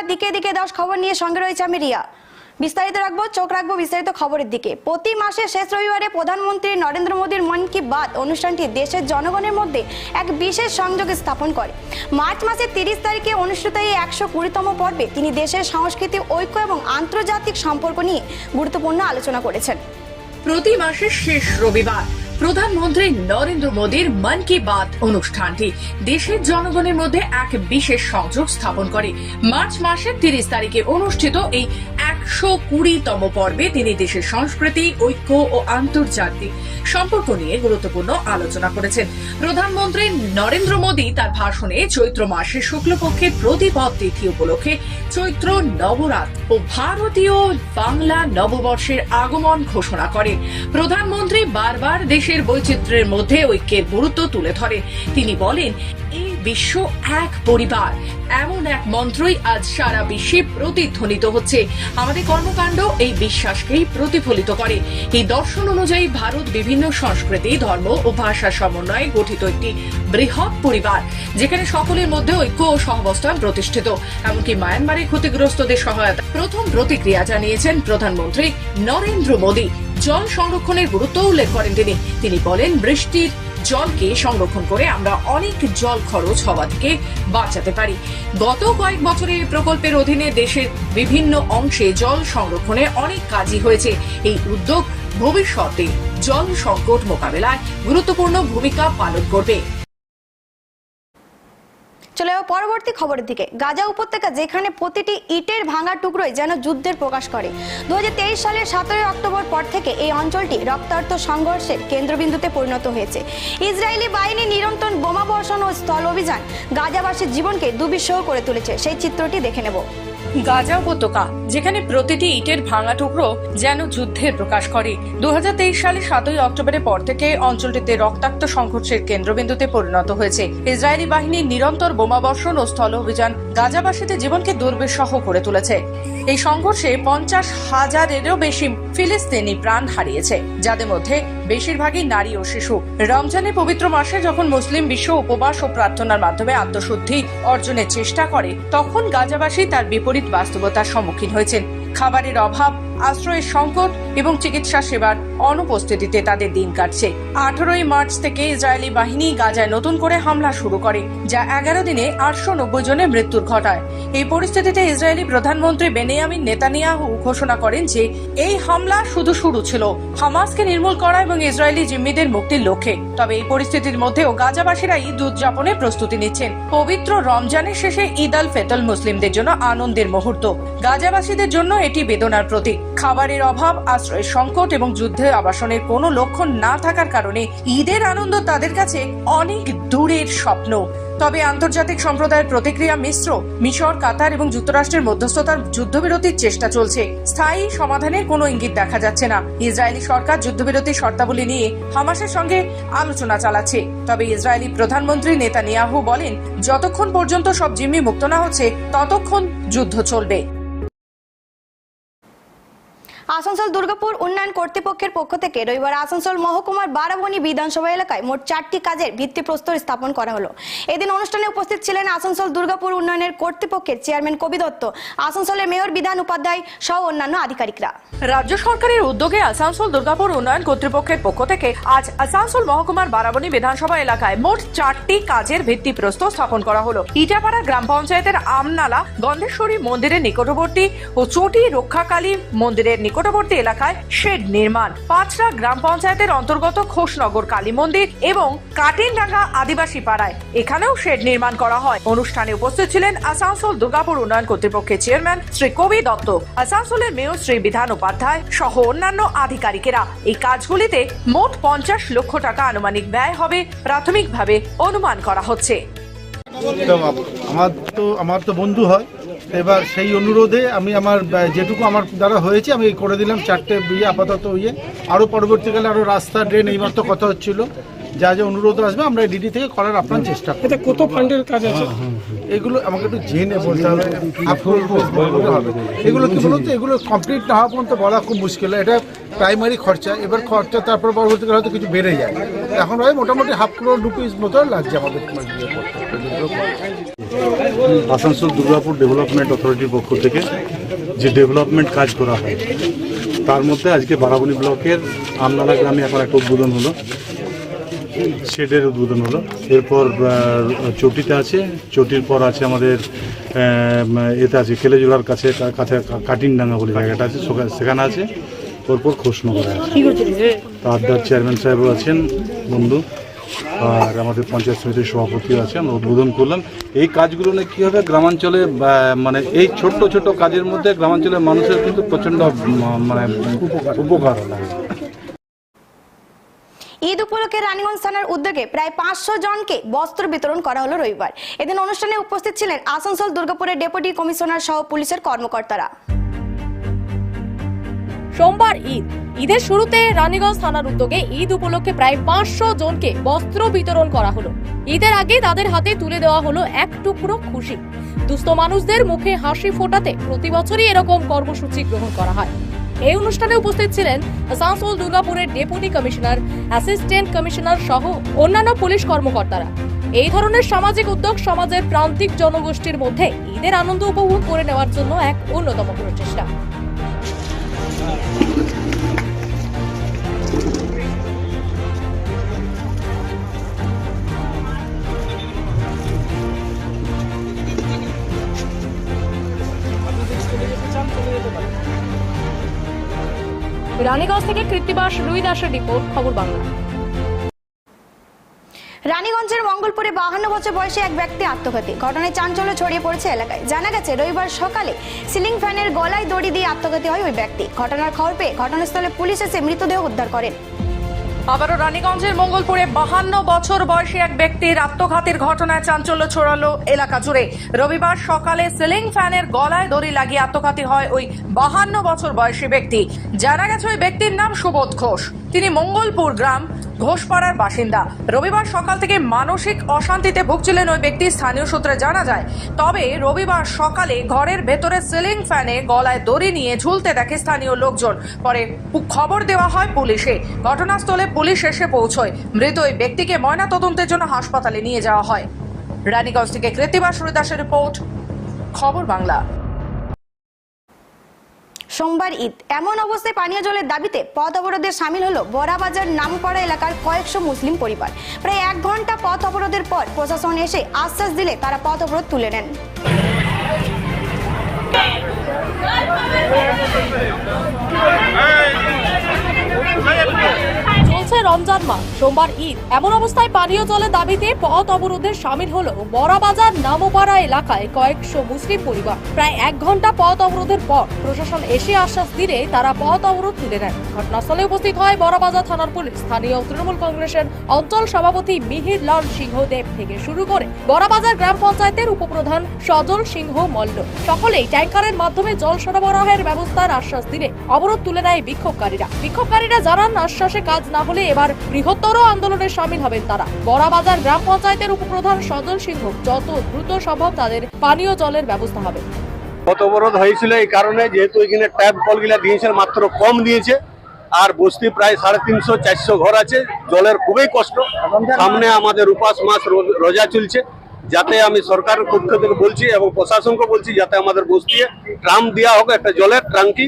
এদিকে দশ খবর নিয়ে সঙ্গে রয়েছে আমি রিয়া। বিস্তারিত রাখব, চোখ রাখব বিস্তারিত খবরের দিকে। প্রতি মাসের শেষ রবিবারে প্রধানমন্ত্রী নরেন্দ্র মোদীর মন কি বাত অনুষ্ঠানটি দেশের জনগণের মধ্যে এক বিশেষ সংযোগ স্থাপন করে। মার্চ মাসের তিরিশ তারিখে অনুষ্ঠিত এই একশো কুড়িতম পর্বে তিনি দেশের সংস্কৃতি, ঐক্য এবং আন্তর্জাতিক সম্পর্ক নিয়ে গুরুত্বপূর্ণ আলোচনা করেছেন। প্রতি মাসের শেষ রবিবার প্রধানমন্ত্রী নরেন্দ্র মোদীর মন কি বাত অনুষ্ঠানটি দেশের জনগণের মধ্যে এক বিশেষ সংযোগ স্থাপন করে। মার্চ মাসের তিরিশ তারিখে অনুষ্ঠিত এই একশো কুড়িতম পর্বে তিনি দেশের সংস্কৃতি, ঐক্য ও আন্তর্জাতিক সম্পর্ক নিয়ে গুরুত্বপূর্ণ আলোচনা করেছেন। প্রধানমন্ত্রী নরেন্দ্র মোদী তার ভাষণে চৈত্র মাসের শুক্লপক্ষের প্রতিপদ তিথি উপলক্ষে চৈত্র নবরাত ও ভারতীয় বাংলা নববর্ষের আগমন ঘোষণা করেন। প্রধানমন্ত্রী বারবার দেশের বৈচিত্র্যের মধ্যে ঐক্যের গুরুত্ব তুলে ধরেন তিনি বলেন এই বিশ্ব এক পরিবার। এমন এক মন্ত্রই আজ সারা বিশ্বে প্রতিধ্বনিত হচ্ছে। আমাদের কর্মকাণ্ড এই বিশ্বাসকেই প্রতিফলিত করে। এই দর্শন অনুযায়ী ভারত বিভিন্ন সংস্কৃতি, ধর্ম ও ভাষা সমন্বয়ে গঠিত একটি বৃহৎ পরিবার, যেখানে সকলের মধ্যে ঐক্য ও সহাবস্থান প্রতিষ্ঠিত। এমনকি মায়ানমারে ক্ষতিগ্রস্তদের সহায়তা প্রথম প্রতিক্রিয়া জানিয়েছেন প্রধানমন্ত্রী নরেন্দ্র মোদী। জল সংরক্ষণের গুরুত্ব উল্লেখ করেন তিনি। তিনি বলেন, বৃষ্টির জলকে সংরক্ষণ করে আমরা অনেক জল খরচ হওয়া থেকে বাঁচাতে পারি। গত কয়েক বছরে এই প্রকল্পের অধীনে দেশের বিভিন্ন অংশে জল সংরক্ষণে অনেক কাজই হয়েছে। এই উদ্যোগ ভবিষ্যতে জল সংকট মোকাবেলায় গুরুত্বপূর্ণ ভূমিকা পালন করবে। চলে যাব পরবর্তী খবরের দিকে। গাজা উপত্যকা যেখানে প্রতিটি ইটের ভাঙা টুকরোই যেন যুদ্ধের প্রকাশ করে। দু হাজার তেইশ সালের সতেরোই অক্টোবর পর থেকে এই অঞ্চলটি রক্তার্থ সংঘর্ষের কেন্দ্রবিন্দুতে পরিণত হয়েছে। ইসরায়েলি বাহিনী নিরন্তর বোমা বর্ষণ ও স্থল অভিযান গাজাবাসীর জীবনকে দুবিষহ করে তুলেছে। সেই চিত্রটি দেখে নেব। গাজা উপত্যকা যেখানে প্রতিটি ইটের ভাঙা টুকরো যেন যুদ্ধের প্রকাশ করে। দু সালে সাতই অক্টোবরের পর থেকে অঞ্চলটিতে রক্তাক্ত সংঘর্ষের কেন্দ্রবিন্দুতে পরিণত হয়েছে। ইসরায়েলি বাহিনীর নিরন্তর বোমাবর্ষণ ও স্থল অভিযান গাজাবাসীদের জীবনকে দুর্বিষহ করে তুলেছে। এই সংঘর্ষে পঞ্চাশ হাজারেরও বেশি ফিলিস্তিনি প্রাণ হারিয়েছে, যাদের মধ্যে বেশিরভাগই নারী ও শিশু। রমজানের পবিত্র মাসে যখন মুসলিম বিশ্ব উপবাস ও প্রার্থনার মাধ্যমে আত্মশুদ্ধি অর্জনের চেষ্টা করে, তখন গাজাবাসী তার বিপরীত বাস্তবতার সম্মুখীন হয়েছেন। খাবারের অভাব আশ্রয়ের সংকট এবং চিকিৎসা সেবার অনুপস্থিতিতে তাদের দিন কাটছে। আঠারোই মার্চ থেকে ইসরায়েলি বাহিনী গাজায় নতুন করে হামলা শুরু করে, যা এগারো দিনে আটশো নব্বই জনের মৃত্যুর ঘটায়। এই পরিস্থিতিতে ইসরায়েলি প্রধানমন্ত্রী বেনিয়ামিন নেতানিয়াহু ঘোষণা করেন যে, এই হামলা শুধু শুরু ছিল। হামাসকে নির্মূল করা এবং ইসরায়েলি জিম্মিদের মুক্তির লক্ষ্যে। তবে এই পরিস্থিতির মধ্যেও গাজাবাসীরা ঈদ উদযাপনের প্রস্তুতি নিচ্ছেন। পবিত্র রমজানের শেষে ঈদ আল ফেতল মুসলিমদের জন্য আনন্দের মুহূর্ত। গাজাবাসীদের জন্য এটি বেদনার প্রতীক। খাবারের অভাব, আশ্রয়ের সংকট এবং যুদ্ধে আবাসনের কোনো লক্ষণ না থাকার কারণে ঈদের আনন্দ তাদের কাছে অনেক দূরের স্বপ্ন। তবে আন্তর্জাতিক সম্প্রদায়ের প্রতিক্রিয়া মিশ্র। মিশর, কাতার এবং যুক্তরাষ্ট্রের মধ্যস্থতার যুদ্ধবিরতির চেষ্টা চলছে। স্থায়ী সমাধানের কোনো ইঙ্গিত দেখা যাচ্ছে না। ইসরায়েলি সরকার যুদ্ধবিরতির শর্তাবলী নিয়ে হামাসের সঙ্গে আলোচনা চালাচ্ছে। তবে ইসরায়েলি প্রধানমন্ত্রী নেতানিয়াহু বলেন, যতক্ষণ পর্যন্ত সব জিম্মি মুক্ত না হচ্ছে, ততক্ষণ যুদ্ধ চলবে। আসানসোল দুর্গাপুর উন্নয়ন কর্তৃপক্ষের পক্ষ থেকে রবিবার আসানসোল মহকুমার বারাবণী বিধানসভা এলাকায় মোট চারটি কাজের ভিত্তিপ্রস্তর স্থাপন করা হলো। এদিন অনুষ্ঠানে উপস্থিত ছিলেন আসানসোল দুর্গাপুর উন্নয়নের কর্তৃপক্ষের চেয়ারম্যান কবি দত্ত, আসানসোলের মেয়র বিধান উপাধ্যায় সহ অন্যান্য আধিকারিকরা। রাজ্য সরকারের উদ্যোগে আসানসোল দুর্গাপুর উন্নয়ন কর্তৃপক্ষের পক্ষ থেকে আজ আসানসোল মহকুমার বারাবণী বিধানসভা এলাকায় মোট চারটি কাজের ভিত্তিপ্রস্তর স্থাপন করা হলো। ইটাপাড়া গ্রাম পঞ্চায়েতের আমনালা, গন্ধেশ্বরী মন্দিরের নিকটবর্তী ও চটি রক্ষাকালী মন্দিরের নিকটবর্তী এলাকায় শেড নির্মাণ। পাঁচরা গ্রাম পঞ্চায়েতের অন্তর্গত ঘোষনগর কালী মন্দির এবং কাটিনডাঙ্গা আদিবাসী পাড়ায় এখানেও শেড নির্মাণ করা হয়। অনুষ্ঠানে উপস্থিত ছিলেন আসানসোল দুর্গাপুর উন্নয়ন কর্তৃপক্ষের চেয়ারম্যান শ্রী কবি দত্ত। আসানসোলের মেয়র শ্রী বিধান উপাধ্যায় সহ অন্যান্য আধিকারিকেরা এই কাজগুলিতে মোট পঞ্চাশ লক্ষ টাকা আনুমানিক ব্যয় হবে প্রাথমিকভাবে অনুমান করা হচ্ছে। আমার তো আমার তো বন্ধু হয়। এবার সেই অনুরোধে আমি আমার যেটুকু আমার দ্বারা হয়েছে আমি করে দিলাম চারটে বিয়ে আপাতত ইয়ে। আরও পরবর্তীকালে আরও রাস্তা ড্রেন এইমাত্র কথা হচ্ছিল। যা যা অনুরোধ আসবে আমরা ডিডি থেকে করার আপনার চেষ্টা করব। এটা কত ফান্ডের কাজ আছে? এগুলো আমাকে একটু জেনে বলতে হবে। হবে। এগুলো কি বলুন তো এগুলো কমপ্লিট না হওয়া পর্যন্ত বলা খুব মুশকিল। এটা প্রাইমারি খরচা, এবার খরচা তারপর পরবর্তীকালে হয়তো কিছু বেড়ে যায়। এখন হয় মোটামুটি হাফ ক্রোর রুপিস মতো লাগছে আমাদের। আসানসোল দুর্গাপুর ডেভেলপমেন্ট অথরিটির পক্ষ থেকে যে ডেভেলপমেন্ট কাজ করা হয়, তার মধ্যে আজকে বারাবণী ব্লকের আমনালা গ্রামে এখন একটা উদ্বোধন হলো। শেডের উদ্বোধন হলো। এরপর চটিতে আছে। চটির পর আছে আমাদের এতে আছে, কেলেজোড়ার কাছে কাছে কাটিনডাঙ্গা বলে জায়গাটা আছে। সেখানে আছে। ওরপর খোসনগরে আছে। তো আড্ডার চেয়ারম্যান সাহেবও আছেন বন্ধু আর আমাদের পঞ্চায়েত সমিতির সভাপতিও আছে আমরা উদ্বোধন করলাম। এই কাজগুলো নিয়ে কী হবে? গ্রামাঞ্চলে মানে এই ছোট্ট ছোট কাজের মধ্যে গ্রামাঞ্চলের মানুষের কিন্তু প্রচণ্ড মানে উপকার হয় ঈদ উপলক্ষে রানীগঞ্জ থানার উদ্যোগে প্রায় পাঁচশো জনকে বস্ত্র বিতরণ করা হলো রবিবার। এদিন অনুষ্ঠানে উপস্থিত ছিলেন আসানসোল দুর্গাপুরের ডেপুটি কমিশনার সহ পুলিশের কর্মকর্তারা। সোমবার ঈদ। ঈদের শুরুতে রানীগঞ্জ থানার উদ্যোগে ঈদ উপলক্ষে প্রায় পাঁচশো জনকে বস্ত্র বিতরণ করা হলো। ঈদের আগে তাদের হাতে তুলে দেওয়া হলো এক টুকরো খুশি। দুস্থ মানুষদের মুখে হাসি ফোটাতে প্রতি বছরই এরকম কর্মসূচি গ্রহণ করা হয়। এই অনুষ্ঠানে উপস্থিত ছিলেন আসানসোল দুর্গাপুরের ডেপুটি কমিশনার, অ্যাসিস্ট্যান্ট কমিশনার সহ অন্যান্য পুলিশ কর্মকর্তারা। এই ধরনের সামাজিক উদ্যোগ সমাজের প্রান্তিক জনগোষ্ঠীর মধ্যে ঈদের আনন্দ উপভোগ করে নেওয়ার জন্য এক অন্যতম প্রচেষ্টা। রানীগঞ্জ থেকে কৃত্তিবাস রুই দাসের রিপোর্ট খবর বাংলা। মঙ্গলপুরে বাহান্ন বছর বয়সে এক ব্যক্তি আত্মঘাতী। ঘটনায় চাঞ্চল্য ছড়িয়ে পড়েছে এলাকায়। জানা গেছে, রবিবার সকালে সিলিং ফ্যানের গলায় দড়ি দিয়ে আত্মঘাতী হয় ওই ব্যক্তি। ঘটনার খবর পেয়ে ঘটনাস্থলে পুলিশ এসে মৃতদেহ উদ্ধার করেন। আবারও রানীগঞ্জের মঙ্গলপুরে বাহান্ন বছর বয়সী এক ব্যক্তির আত্মঘাতীর ঘটনায় চাঞ্চল্য ছড়ালো এলাকা জুড়ে। রবিবার সকালে সিলিং ফ্যানের গলায় দড়ি লাগিয়ে আত্মঘাতী হয় ওই বাহান্ন বছর বয়সী ব্যক্তি। জানা গেছে, ওই ব্যক্তির নাম সুবোধ ঘোষ। তিনি মঙ্গলপুর গ্রাম ঘোষপাড়ার বাসিন্দা। রবিবার সকাল থেকে মানসিক অশান্তিতে ভুগছিলেন ওই ব্যক্তি, স্থানীয় সূত্রে জানা যায়। তবে রবিবার সকালে ঘরের ভেতরে সিলিং ফ্যানে গলায় দড়ি নিয়ে ঝুলতে দেখে স্থানীয় লোকজন। পরে খবর দেওয়া হয় পুলিশে। ঘটনাস্থলে পুলিশ এসে পৌঁছয়। মৃত ওই ব্যক্তিকে ময়না তদন্তের জন্য হাসপাতালে নিয়ে যাওয়া হয়। রানীগঞ্জ থেকে কৃতিবাস দাসের রিপোর্ট, খবর বাংলা। সোমবার ঈদ। এমন অবস্থায় পানীয় জলের দাবিতে পথ অবরোধে সামিল হলো বড়াবাজার নামপাড়া এলাকার কয়েকশো মুসলিম পরিবার। প্রায় এক ঘণ্টা পথ অবরোধের পর প্রশাসন এসে আশ্বাস দিলে তারা পথ অবরোধ তুলে নেন। চলছে রমজান মাস। সোমবার ঈদ। এমন অবস্থায় পানীয় জলের দাবিতে পথ অবরোধে সামিল হলো বড়াবাজার নামোপাড়া এলাকায় কয়েকশো মুসলিম পরিবার। প্রায় এক ঘণ্টা পথ অবরোধের পর প্রশাসন এসে আশ্বাস দিলে তারা পথ অবরোধ তুলে নেন ঘটনাস্থলে উপস্থিত হয় বড়াবাজার থানার পুলিশ। স্থানীয় তৃণমূল কংগ্রেসের অঞ্চল সভাপতি মিহির লাল সিংহদেব থেকে শুরু করে বড়াবাজার গ্রাম পঞ্চায়েতের উপপ্রধান সজল সিংহ মল্ল। সকলেই ট্যাঙ্কারের মাধ্যমে জল সরবরাহের ব্যবস্থার আশ্বাস দিলে অবরোধ তুলে নেয় বিক্ষোভকারীরা। বিক্ষোভকারীরা জানান, আশ্বাসে কাজ না হলে এবার বৃহত্তর আন্দোলনে সামিল হবেন তারা। বড়াবাজার গ্রাম পঞ্চায়েতের উপপ্রধান সজল সিংহ যত দ্রুত সম্ভব তাদের পানীয় জলের ব্যবস্থা হবে। পথ অবরোধ হয়েছিল এই কারণে যেহেতু এখানে ট্যাপ কলগুলা দিয়েছে মাত্র কম দিয়েছে, আর বস্তি প্রায় সাড়ে তিনশো, চারশো ঘর আছে, জলের খুবই কষ্ট। সামনে আমাদের উপাস মাস রোজা চলছে, যাতে আমি সরকারের পক্ষ থেকে বলছি এবং প্রশাসনকে বলছি যাতে আমাদের বস্তি ট্রাম দেওয়া হোক, একটা জলের ট্রাঙ্কি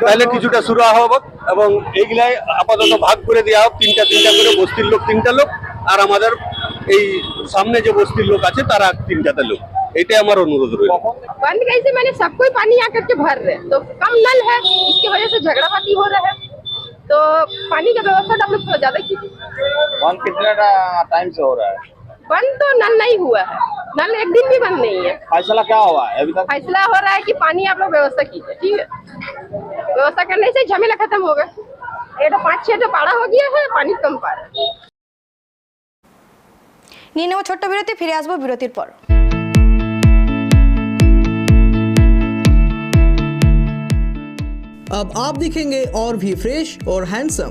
তাহলে কিছুটা শুরু হবে এবং এইগুলাই আপাতত ভাগ করে দেওয়া হোক তিনটা তিনটা করে বস্তির লোক তিনটা লোক আর আমাদের এই সামনে যে বস্তির লোক আছে তারা তিনটাতে লোক এটাই আমার অনুরোধ রয়েছে बंद कैसे मैंने सब कोई पानी आकर के भर रहे तो कम नल है इसकी वजह से झगड़ाबाती हो रहा है तो पानी का व्यवस्था आप लोग थोड़ा ज्यादा कीजिए बंद कितने टाइम से हो रहा है बंद तो नल नहीं हुआ है नल एक दिन भी बंद नहीं है फैसला क्या हुआ है अभी तक फैसला हो रहा है कि पानी आप लोग व्यवस्था कीजिए ठीक है व्यवस्था करने से झमेला खत्म होगा ये तो पाँच छह तो पाड़ा हो गया है पानी कम पा रहा है নিয়ে নেব ছোট্ট বিরতি ফিরে আসবো বিরতির পর अब आप दिखेंगे और भी फ्रेश और हैंडसम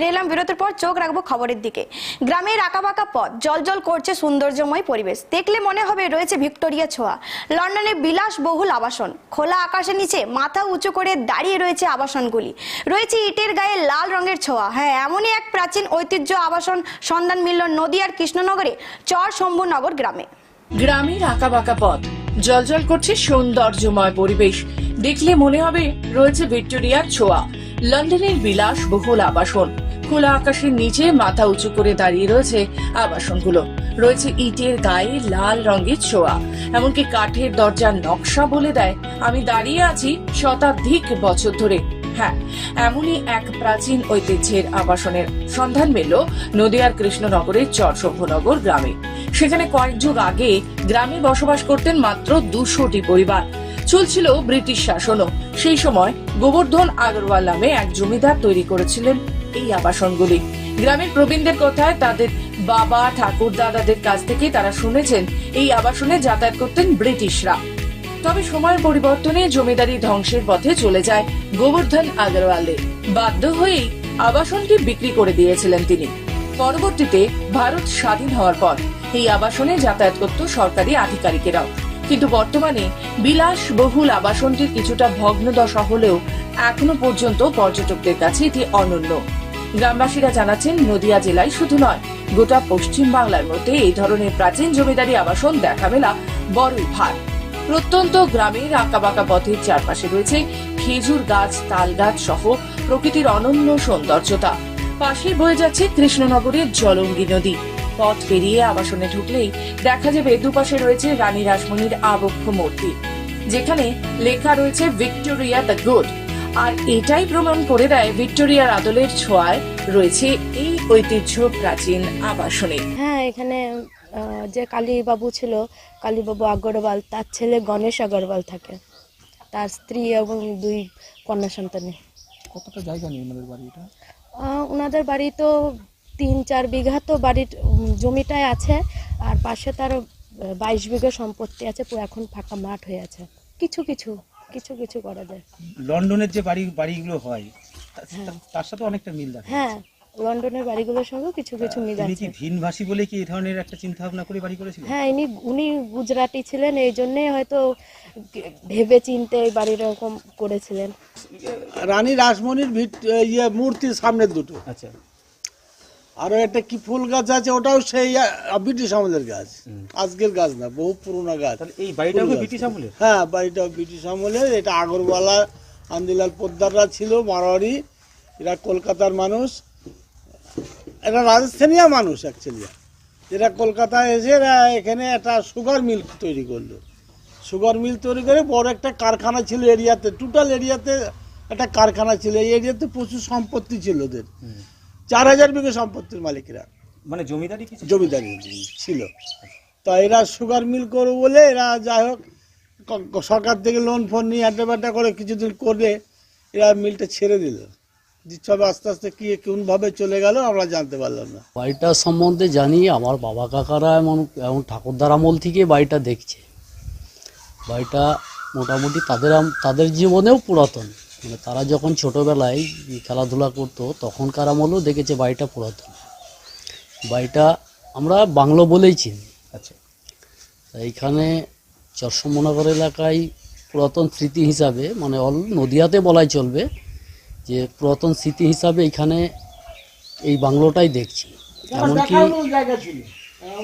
ফিরে এলাম বিরতির পর চোখ রাখব খবরের দিকে। গ্রামের আঁকাবাঁকা পথ জল জল করছে সৌন্দর্যময় পরিবেশ। দেখলে মনে হবে রয়েছে ভিক্টোরিয়া ছোঁয়া। লন্ডনে বিলাসবহুল আবাসন। খোলা আকাশের নিচে মাথা উঁচু করে দাঁড়িয়ে রয়েছে আবাসনগুলি। রয়েছে ইটের গায়ে লাল রঙের ছোঁয়া। হ্যাঁ এমনই এক প্রাচীন ঐতিহ্য আবাসন সন্ধান মিলল নদিয়ার কৃষ্ণনগরে চর শম্ভুনগর গ্রামে। গ্রামের আঁকা বাঁকা পথ, জলজল করছে সৌন্দর্যময় পরিবেশ। দেখলে মনে হবে রয়েছে ভিক্টোরিয়ার ছোঁয়া। লন্ডনের বিলাস বহুল আবাসন। খোলা আকাশের নিচে মাথা উঁচু করে দাঁড়িয়ে রয়েছে আবাসনগুলো। রয়েছে ইটের গায়ে লাল রঙের ছোঁয়া, এমনকি কাঠের দরজার নকশা বলে দেয়। আমি দাঁড়িয়ে আছি শতাধিক বছর ধরে। হ্যাঁ এমনই এক প্রাচীন ঐতিহ্যের আবাসনের সন্ধান মিলল নদিয়ার কৃষ্ণনগরের চরসভ্যনগর গ্রামে। সেখানে কয়েক যুগ আগে গ্রামে বসবাস করতেন মাত্র দুশোটি পরিবার। চলছিল ব্রিটিশ শাসনও। সেই সময় গোবর্ধন আগরওয়াল নামে এক জমিদার তৈরি করেছিলেন এই আবাসনগুলি। গ্রামের প্রবীণদের কথায় তাদের বাবা, ঠাকুর, দাদাদের কাছ থেকে তারা শুনেছেন এই আবাসনে যাতায়াত করতেন ব্রিটিশরা। তবে সময়ের পরিবর্তনে জমিদারি ধ্বংসের পথে চলে যায় গোবর্ধন আগরওয়ালে। বাধ্য হয়েই আবাসনটি বিক্রি করে দিয়েছিলেন তিনি। পরবর্তীতে ভারত স্বাধীন হওয়ার পর এই আবাসনে যাতায়াত করত সরকারি আধিকারিকেরাও। কিন্তু বর্তমানে বিলাস বহুল আবাসনটির কিছুটা ভগ্নদশা হলেও এখনও পর্যন্ত পর্যটকদের কাছে এটি অনন্য। গ্রামবাসীরা জানাচ্ছেন, নদিয়া জেলায় শুধু নয়, গোটা পশ্চিম বাংলার মধ্যে এই ধরনের প্রাচীন জমিদারি আবাসন দেখা মেলা বড়ই ভার। প্রত্যন্ত গ্রামের আঁকাবাঁকা পথের চারপাশে রয়েছে খেজুর গাছ তাল গাছ সহ প্রকৃতির অনন্য সৌন্দর্যতা। পাশে বয়ে যাচ্ছে কৃষ্ণনগরের জলঙ্গি নদী। পথ পেরিয়ে আবাসনে ঢুকলেই দেখা যাবে দুপাশে রয়েছে রানী রাসমণির আবক্ষ মূর্তি যেখানে লেখা রয়েছে ভিক্টোরিয়া দ্য গুড আর এটাই প্রমাণ করে দেয় ভিক্টোরিয়ার আদলের ছোঁয়ায় রয়েছে এই ঐতিহ্য প্রাচীন আবাসনে। হ্যাঁ এখানে আহ, যে কালীবাবু ছিল কালীবাবু আগরওয়াল তার ছেলে গণেশ আগরওয়াল থাকে। তার স্ত্রী এবং দুই কন্যা সন্তানে কতটা জায়গা নিয়ে ওনাদের ওনাদের বাড়ি তো তিন চার বিঘা তো বাড়ির জমিটায় আছে আর পাশে তার বাইশ বিঘা সম্পত্তি আছে পুরো এখন ফাঁকা মাঠ হয়ে আছে। কিছু কিছু কিছু কিছু করা যায়। লন্ডনের যে বাড়ি বাড়িগুলো হয় তা- তার সাথে অনেকটা মিল দেখা হ্যাঁ লন্ডনের বাড়িগুলোর সঙ্গেও কিছু কিছু মিল আছে। কি ভিনভাষী বলে কি এই ধরনের একটা চিন্তা ভাবনা করে বাড়ি করেছিলেন হ্যাঁ ইনি উনি গুজরাটি ছিলেন এই জন্যই হয়তো ভেবে চিনতে এই বাড়ির এরকম করেছিলেন। রানী রাসমণির ইয়ে মূর্তির সামনের দুটো। আচ্ছা। আরও একটা কি ফুল গাছ আছে ওটাও সেই ব্রিটিশ আমলের গাছ। আজকের গাছ না বহু পুরোনো গাছ। এই বাড়িটাও। ব্রিটিশ আমলের? হ্যাঁ বাড়িটা ব্রিটিশ আমলের। এটা আগরওয়ালা আন্দিলাল পোদ্দাররা ছিল মারোয়ারি। এরা কলকাতার মানুষ। এরা রাজস্থানীয় মানুষ অ্যাকচুয়ালি এরা কলকাতায় এসে এরা এখানে একটা সুগার মিল তৈরি করল। সুগার মিল তৈরি করে বড় একটা কারখানা ছিল এরিয়াতে। টোটাল এরিয়াতে একটা কারখানা ছিল। এই এরিয়াতে প্রচুর সম্পত্তি ছিল ওদের। চার হাজার বিঘে সম্পত্তির মালিকরা। মানে জমিদারি কিছু? জমিদারি ছিল। তা এরা সুগার মিল করব বলে এরা যাই হোক সরকার থেকে লোন ফোন নিয়ে আড্ডা বাড্ডা করে কিছুদিন করে এরা মিলটা ছেড়ে দিল। সব আস্তে আস্তে কি কোনভাবে চলে গেল আমরা জানতে পারলাম না। বাড়িটার সম্বন্ধে জানি আমার বাবা কাকারা এমন এমন ঠাকুরদার আমল থেকে বাড়িটা দেখছে। বাড়িটা মোটামুটি তাদের তাদের জীবনেও পুরাতন। মানে তারা যখন ছোটোবেলায় খেলাধুলা করতো তখনকার আমলেও দেখেছে বাড়িটা পুরাতন। বাড়িটা আমরা বাংলো বলেই চিনি। আচ্ছা। এইখানে চরসমনগর এলাকায় পুরাতন স্মৃতি হিসাবে মানে অল নদিয়াতে বলাই চলবে যে পুরাতন স্মৃতি হিসাবে এখানে এই বাংলোটাই দেখছি। এমনকি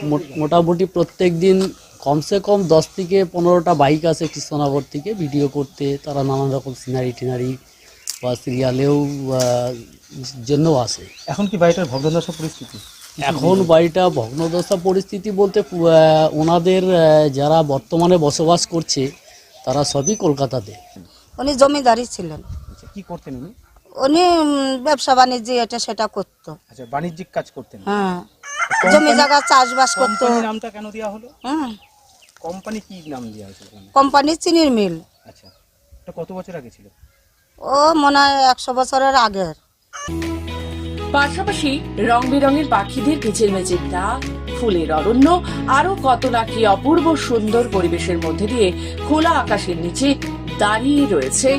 মো- মোটামুটি প্রত্যেক দিন কমসে কম দশ থেকে পনেরোটা বাইক আছে কৃষ্ণনগর থেকে ভিডিও করতে তারা নানান রকম সিনারি টিনারি বা সিরিয়ালেও জন্য আসে। এখন কি বাড়িটার ভগ্নদশা পরিস্থিতি? এখন বাড়িটা ভগ্নদশা পরিস্থিতি বলতে ওনাদের যারা বর্তমানে বসবাস করছে তারা সবই কলকাতাতে। উনি জমিদারি ছিলেন। আচ্ছা কি করতেন উনি? উনি ব্যবসা বাণিজ্য এটা সেটা করতো। আচ্ছা বাণিজ্যিক কাজ করতেন? হ্যাঁ। জমি জায়গা চাষবাস করতো। নামটা কেন দেওয়া হলো? হ্যাঁ। কোম্পানি কি নাম দেওয়া হয়েছিল ওখানে? কোম্পানি চিনির মিল। আচ্ছা এটা কত বছর আগে ছিল? ও মনে হয় একশো বছরের আগের। পাশাপাশি রং বেরঙের পাখিদের কিচিরমিচির ডাক ফুলের অরণ্য আরও কত না কি অপূর্ব সুন্দর পরিবেশের মধ্যে দিয়ে খোলা আকাশের নিচে দাঁড়িয়ে রয়েছে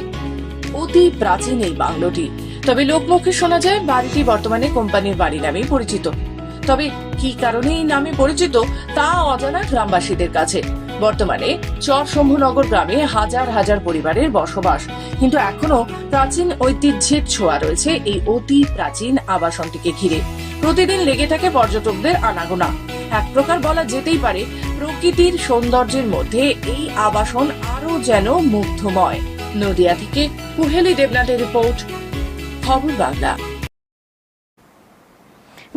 অতি প্রাচীন এই বাংলোটি। তবে লোকমুখে শোনা যায় বাড়িটি বর্তমানে কোম্পানির বাড়ি নামেই পরিচিত। তবে কি কারণে এই নামে পরিচিত তা অজানা গ্রামবাসীদের কাছে। বর্তমানে চর শম্ভুনগর গ্রামে হাজার হাজার পরিবারের বসবাস। কিন্তু এখনও প্রাচীন ঐতিহ্যের ছোঁয়া রয়েছে এই অতি প্রাচীন আবাসনটিকে ঘিরে। প্রতিদিন লেগে থাকে পর্যটকদের আনাগোনা। এক প্রকার বলা যেতেই পারে, প্রকৃতির সৌন্দর্যের মধ্যে এই আবাসন আরও যেন মুগ্ধময়। নদিয়া থেকে কুহেলি দেবনাথের রিপোর্ট, খবর বাংলা।